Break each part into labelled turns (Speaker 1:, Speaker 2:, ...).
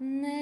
Speaker 1: Небо,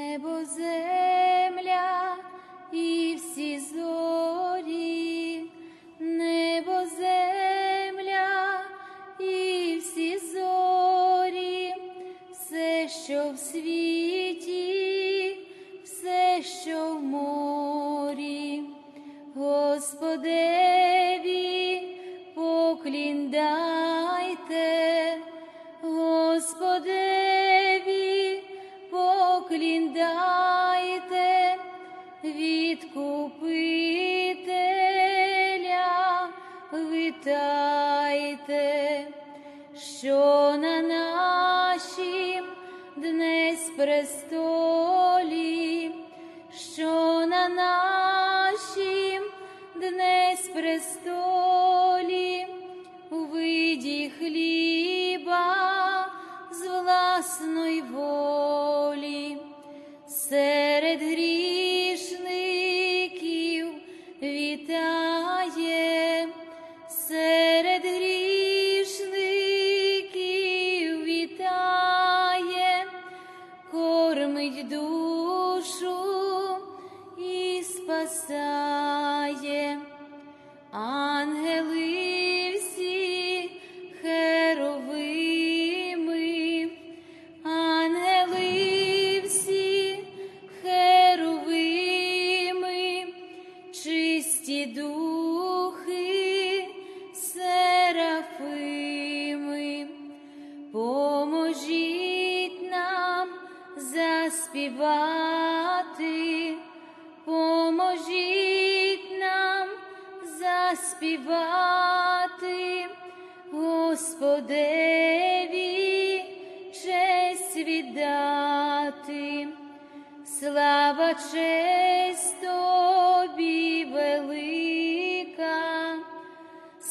Speaker 1: sido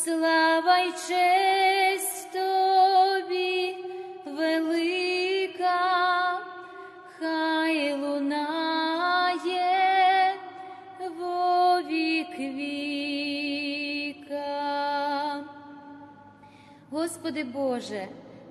Speaker 1: слава й честь тобі велика, хай лунає во вік віка. Господи Боже,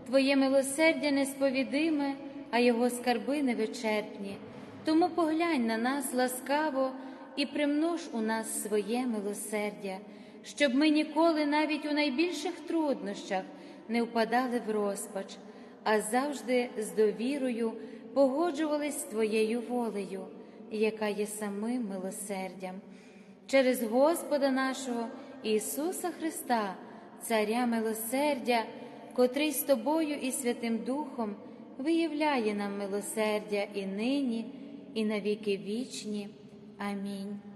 Speaker 1: Твоє милосердя несповідиме, а Його скарби невичерпні. Тому поглянь на нас ласкаво і примнож у нас своє милосердя, щоб ми ніколи навіть у найбільших труднощах не впадали в розпач, а завжди з довірою погоджувались з Твоєю волею, яка є самим милосердям. Через Господа нашого Ісуса Христа, Царя милосердя, котрий з тобою і Святим Духом виявляє нам милосердя і нині, і на віки вічні. Амінь.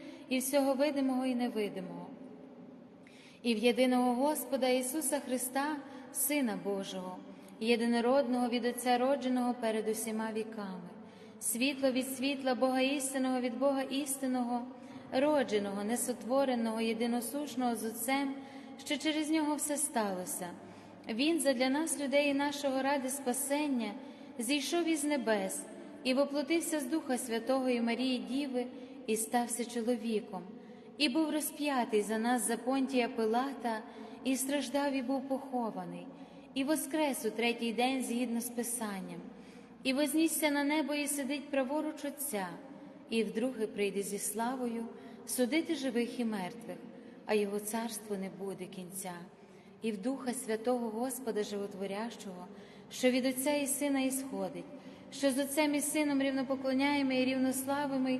Speaker 1: і всього видимого і невидимого, і в єдиного Господа Ісуса Христа, Сина Божого єдинородного від Отця родженого перед усіма віками, світло від світла, Бога істинного від Бога істинного, родженого, несотвореного, єдиносушного з Отцем, що через нього все сталося. Він задля нас, людей нашого ради спасення, зійшов із небес і воплотився з Духа Святого і Марії Діви, і стався чоловіком, і був розп'ятий за нас за понтія Пилата, і страждав, і був похований і воскрес у третій день згідно з Писанням, і вознісся на небо, і сидить праворуч Отця, і вдруге прийде зі славою судити живих і мертвих, а його царство не буде кінця, і в Духа Святого Господа Животворящого, що від Отця і Сина ісходить, що з Отцем і Сином рівнопоклоняємо і рівнославимо,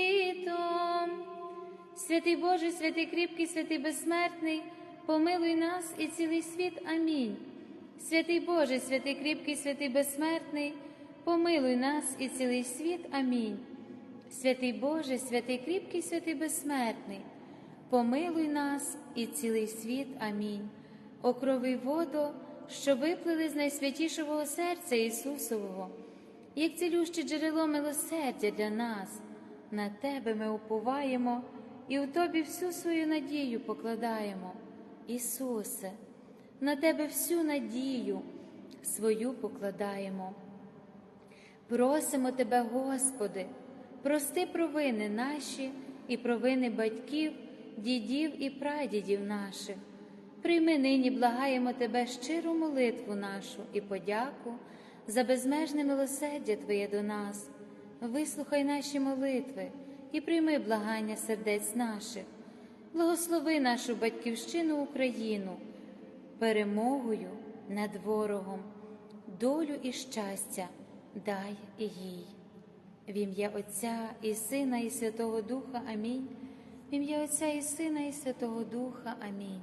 Speaker 1: Святий Боже, святий кріпкий, святий безсмертний, помилуй нас і цілий світ. Амінь. Святий Боже, святий кріпкий, святий безсмертний, помилуй нас і цілий світ. Амінь. Святий Боже, святий кріпкий, святий безсмертний, помилуй нас і цілий світ. Амінь. Окрови воду, що виплили з найсвятішого серця Ісусового як цілюще джерело милосердя для нас, на Тебе ми уповаємо і у Тобі всю свою надію покладаємо. Ісусе, на Тебе всю надію свою покладаємо. Просимо Тебе, Господи, прости провини наші і провини батьків, дідів і прадідів наших. Прийми нині, благаємо Тебе щиру молитву нашу і подяку за безмежне милосердя Твоє до нас, вислухай наші молитви і прийми благання сердець наших, благослови нашу батьківщину Україну, перемогою над ворогом, долю і щастя дай їй. В ім'я Отця і Сина, і Святого Духа Амінь. В ім'я Отця і Сина, і Святого Духа Амінь.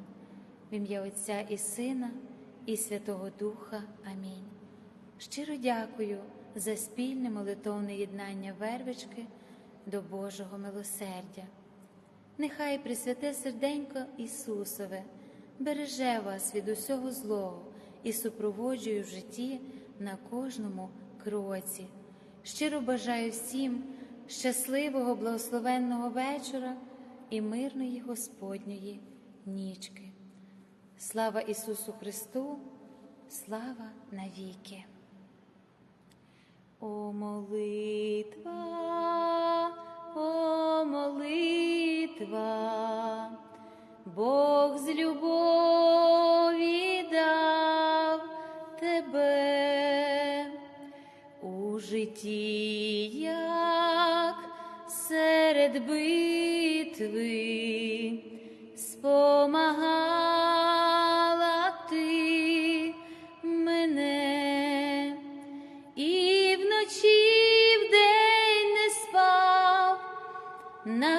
Speaker 1: В ім'я Отця і Сина, і Святого Духа Амінь. Щиро дякую за спільне молитовне єднання вервички до Божого милосердя. Нехай Пресвяте серденько Ісусове береже вас від усього злого і супроводжує в житті на кожному кроці. Щиро бажаю всім щасливого, благословенного вечора і мирної Господньої нічки. Слава Ісусу Христу, слава навіки! О молитва, о молитва, Бог з любові дав тебе. У житті, як серед битви. Спомагала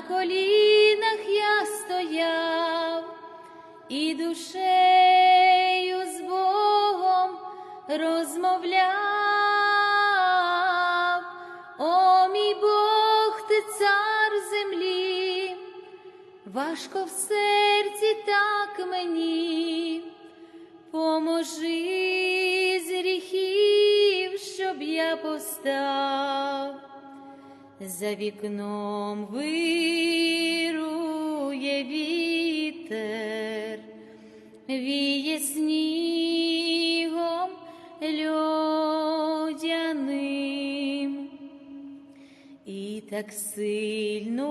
Speaker 1: колінах я стояв і душею з Богом розмовляв, о мій Бог, ти цар землі, важко в серці так мені, поможи з гріхів, щоб я постав, за вікном вирує вітер, віє снігом льодяним. І так сильно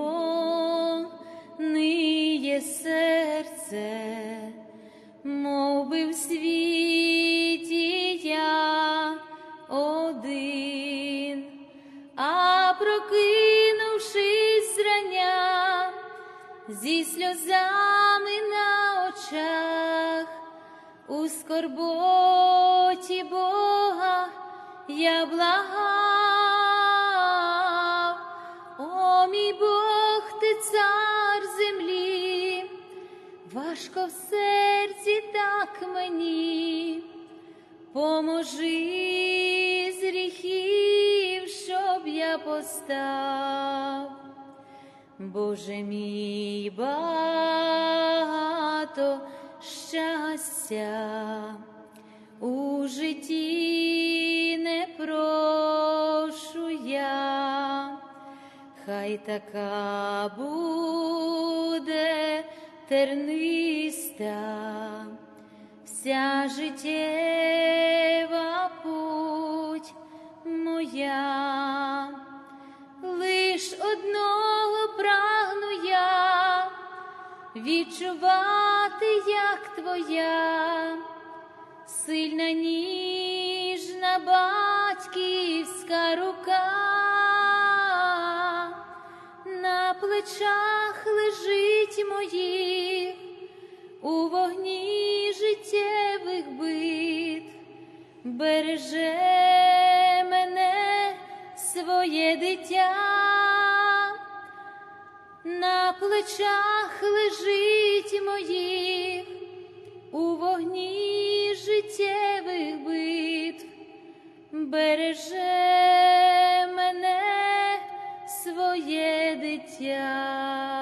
Speaker 1: важко в серці так мені, поможи з гріхів, щоб я постав. Боже мій багато щастя у житті не прошу я, хай така буде терниста вся життєва путь моя. Лиш одного прагну я відчувати, як твоя. Сильна ніжна батьківська рука плечах лежить моїх у вогні життєвих бит, береже мене своє дитя, на плечах лежить моїх у вогні життєвих битв, береже своє дитя.